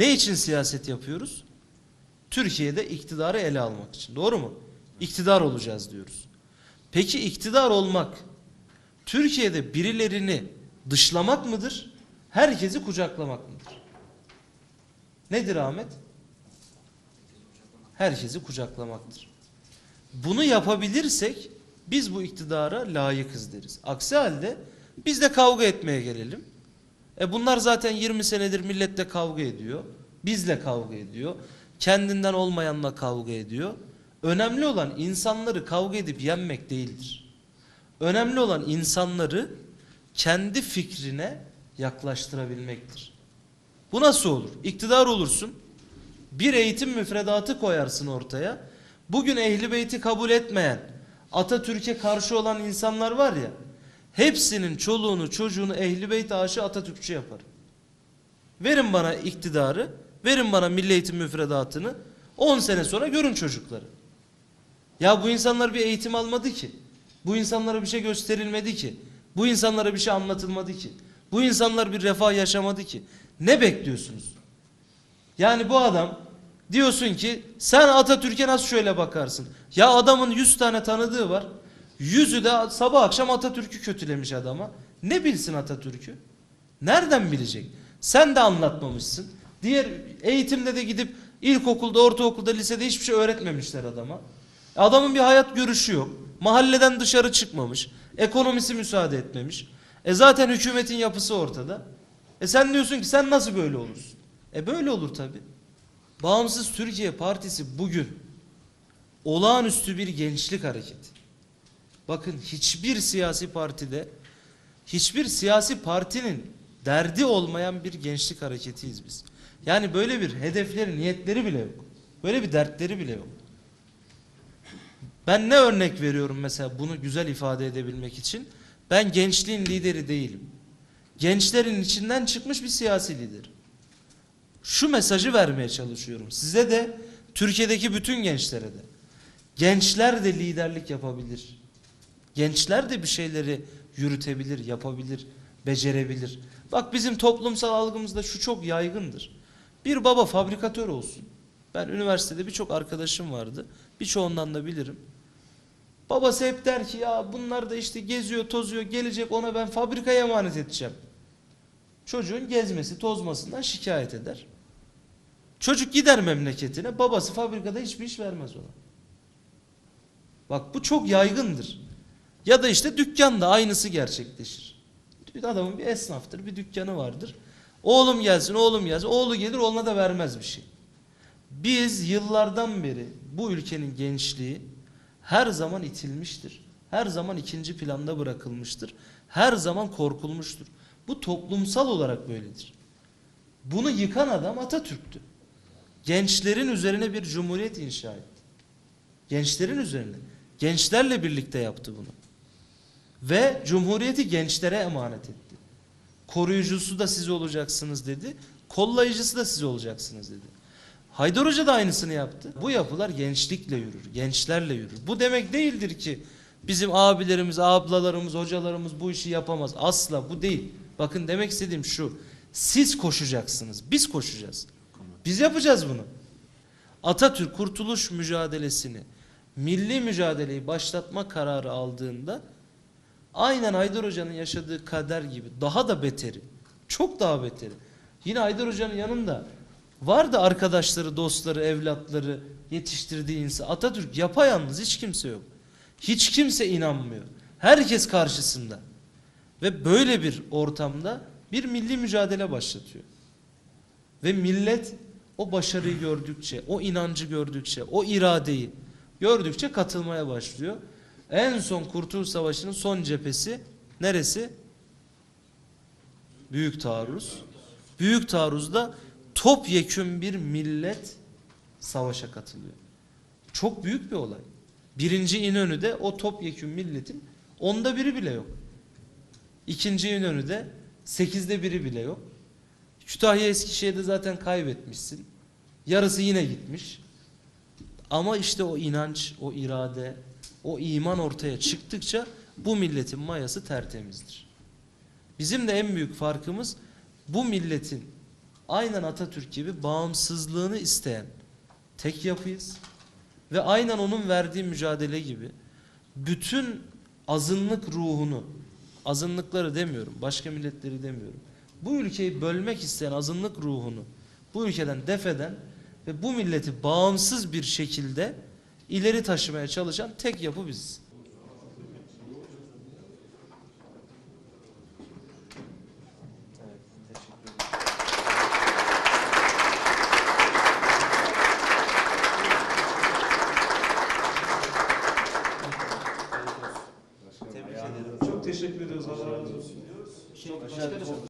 Ne için siyaset yapıyoruz? Türkiye'de iktidarı ele almak için. Doğru mu? İktidar olacağız diyoruz. Peki iktidar olmak Türkiye'de birilerini dışlamak mıdır? Herkesi kucaklamak mıdır? Nedir Ahmet? Herkesi kucaklamaktır. Bunu yapabilirsek biz bu iktidara layıkız deriz. Aksi halde biz de kavga etmeye gelelim. E bunlar zaten 20 senedir milletle kavga ediyor. Bizle kavga ediyor. Kendinden olmayanla kavga ediyor. Önemli olan insanları kavga edip yenmek değildir. Önemli olan insanları kendi fikrine yaklaştırabilmektir. Bu nasıl olur? İktidar olursun. Bir eğitim müfredatı koyarsın ortaya. Bugün Ehli Beyt'i kabul etmeyen, Atatürk'e karşı olan insanlar var ya, hepsinin çoluğunu çocuğunu Ehli Beyt aşı Atatürkçü yapar. Verin bana iktidarı, verin bana milli eğitim müfredatını, 10 sene sonra görün çocukları. Ya bu insanlar bir eğitim almadı ki. Bu insanlara bir şey gösterilmedi ki. Bu insanlara bir şey anlatılmadı ki. Bu insanlar bir refah yaşamadı ki. Ne bekliyorsunuz? Yani bu adam diyorsun ki sen Atatürk'e nasıl şöyle bakarsın? Ya adamın 100 tane tanıdığı var. Yüzü de sabah akşam Atatürk'ü kötülemiş adama. Ne bilsin Atatürk'ü? Nereden bilecek? Sen de anlatmamışsın. Diğer eğitimde de gidip ilkokulda, ortaokulda, lisede hiçbir şey öğretmemişler adama. Adamın bir hayat görüşü yok. Mahalleden dışarı çıkmamış. Ekonomisi müsaade etmemiş. E zaten hükümetin yapısı ortada. E sen diyorsun ki sen nasıl böyle olursun? E böyle olur tabi. Bağımsız Türkiye Partisi bugün olağanüstü bir gençlik hareketi. Bakın hiçbir siyasi partide hiçbir siyasi partinin derdi olmayan bir gençlik hareketiyiz biz. Yani böyle bir hedefleri, niyetleri bile yok. Böyle bir dertleri bile yok. Ben ne örnek veriyorum mesela bunu güzel ifade edebilmek için? Ben gençliğin lideri değilim. Gençlerin içinden çıkmış bir siyasi lider. Şu mesajı vermeye çalışıyorum. Size de Türkiye'deki bütün gençlere de. Gençler de liderlik yapabilir. Gençler de bir şeyleri yürütebilir, yapabilir, becerebilir. Bak bizim toplumsal algımızda şu çok yaygındır. Bir baba fabrikatör olsun. Ben üniversitede birçok arkadaşım vardı. Birçoğundan da bilirim. Babası hep der ki ya bunlar da işte geziyor, tozuyor, gelecek ona ben fabrikaya emanet edeceğim. Çocuğun gezmesi, tozmasından şikayet eder. Çocuk gider memleketine, babası fabrikada hiçbir iş vermez ona. Bak bu çok yaygındır. Ya da işte dükkanda aynısı gerçekleşir. Adamın bir esnaftır, bir dükkanı vardır. Oğlum gelsin, oğlum gelsin. Oğlu gelir, oğluna da vermez bir şey. Biz yıllardan beri bu ülkenin gençliği her zaman itilmiştir. Her zaman ikinci planda bırakılmıştır. Her zaman korkulmuştur. Bu toplumsal olarak böyledir. Bunu yıkan adam Atatürk'tü. Gençlerin üzerine bir cumhuriyet inşa etti. Gençlerin üzerine. Gençlerle birlikte yaptı bunu. Ve cumhuriyeti gençlere emanet etti. Koruyucusu da siz olacaksınız dedi. Kollayıcısı da siz olacaksınız dedi. Haydar Hoca da aynısını yaptı. Bu yapılar gençlikle yürür, gençlerle yürür. Bu demek değildir ki bizim abilerimiz, ablalarımız, hocalarımız bu işi yapamaz. Asla bu değil. Bakın demek istediğim şu. Siz koşacaksınız, biz koşacağız. Biz yapacağız bunu. Atatürk kurtuluş mücadelesini, milli mücadeleyi başlatma kararı aldığında aynen Haydar Hoca'nın yaşadığı kader gibi daha da beteri, çok daha beteri. Yine Haydar Hoca'nın yanında vardı arkadaşları, dostları, evlatları, yetiştirdiği insan. Atatürk yapayalnız hiç kimse yok. Hiç kimse inanmıyor. Herkes karşısında. Ve böyle bir ortamda bir milli mücadele başlatıyor. Ve millet o başarıyı gördükçe, o inancı gördükçe, o iradeyi gördükçe katılmaya başlıyor. En son Kurtuluş Savaşı'nın son cephesi neresi? Büyük Taarruz. Büyük Taarruz'da topyekün bir millet savaşa katılıyor. Çok büyük bir olay. Birinci İnönü'de o topyekün milletin onda biri bile yok. İkinci İnönü'de sekizde biri bile yok. Kütahya Eskişehir'de zaten kaybetmişsin. Yarısı yine gitmiş. Ama işte o inanç, o irade, o iman ortaya çıktıkça bu milletin mayası tertemizdir. Bizim de en büyük farkımız bu milletin aynen Atatürk gibi bağımsızlığını isteyen tek yapıyız. Ve aynen onun verdiği mücadele gibi bütün azınlık ruhunu, azınlıkları demiyorum, başka milletleri demiyorum. Bu ülkeyi bölmek isteyen azınlık ruhunu bu ülkeden defeden ve bu milleti bağımsız bir şekilde ileri taşımaya çalışan tek yapı biziz.